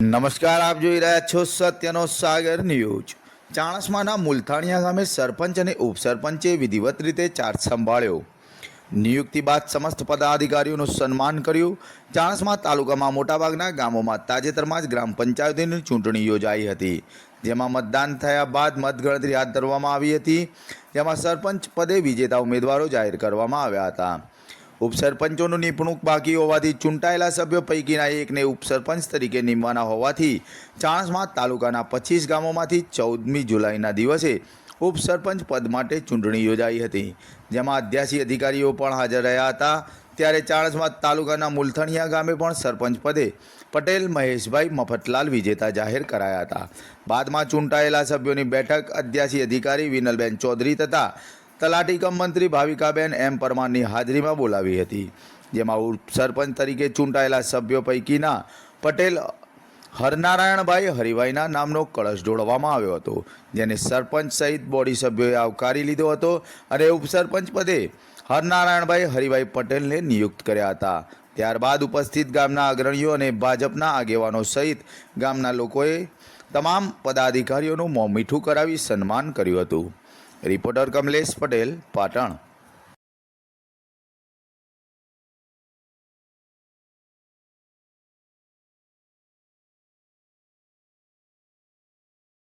નમસ્કાર, આપ જોઈ રહ્યા છો સત્યનો સાગર ન્યૂઝ. ચાણસમાના મુલથાણિયા ગામે સરપંચ અને ઉપસરપંચે વિધિવત રીતે ચાર્જ સંભાળ્યો. નિયુક્તિ બાદ સમસ્ત પદાધિકારીઓનું સન્માન કર્યું. ચાણસમા તાલુકામાં મોટાભાગના ગામોમાં તાજેતરમાં જ ગ્રામ પંચાયતોની ચૂંટણી યોજાઈ હતી. જેમાં મતદાન થયા બાદ મતગણતરી હાથ ધરવામાં આવી હતી. જેમાં સરપંચ પદે વિજેતા ઉમેદવારો જાહેર કરવામાં આવ્યા હતા. ઉપસરપંચોનું નિપુણુક બાકી હોવાથી ચૂંટાયેલા સભ્યો પૈકીના એકને ઉપસરપંચ તરીકે નિમવાના હોવાથી ચાણસમાં તાલુકાના પચીસ ગામોમાંથી ચૌદમી જુલાઈના દિવસે ઉપસરપંચ પદ માટે ચૂંટણી યોજાઈ હતી. જેમાં અધ્યાસી અધિકારીઓ પણ હાજર રહ્યા હતા. ત્યારે ચાણસમાં તાલુકાના મુલથણિયા ગામે પણ સરપંચ પદે પટેલ, મહેશભાઈ, મફતલાલ, વિજેતા જાહેર કરાયા હતા. બાદમાં ચૂંટાયેલા સભ્યોની બેઠક અધ્યાસી અધિકારી વિનલબેન ચૌધરી તથા તલાટી કમ મંત્રી ભાવિકાબેન એમ પરમારની હાજરીમાં બોલાવી હતી, જેમાં ઉપસરપંચ તરીકે ચૂંટાયેલા સભ્યો પૈકીના પટેલ, હરનારાયણભાઈ હરિભાઈના નામનો કળશ જોડવામાં આવ્યો હતો, જેને સરપંચ સહિત બોડી સભ્યોએ આવકારી લીધો હતો અને ઉપસરપંચ પદે હરનારાયણભાઈ હરિભાઈ પટેલને નિયુક્ત કર્યા હતા. ત્યારબાદ ઉપસ્થિત ગામના અગ્રણીઓ અને ભાજપના આગેવાનો સહિત ગામના લોકોએ તમામ પદાધિકારીઓનું મોં મીઠું કરાવી સન્માન કર્યું હતું. રિપોર્ટર કમલેશ પટેલ પાટણ.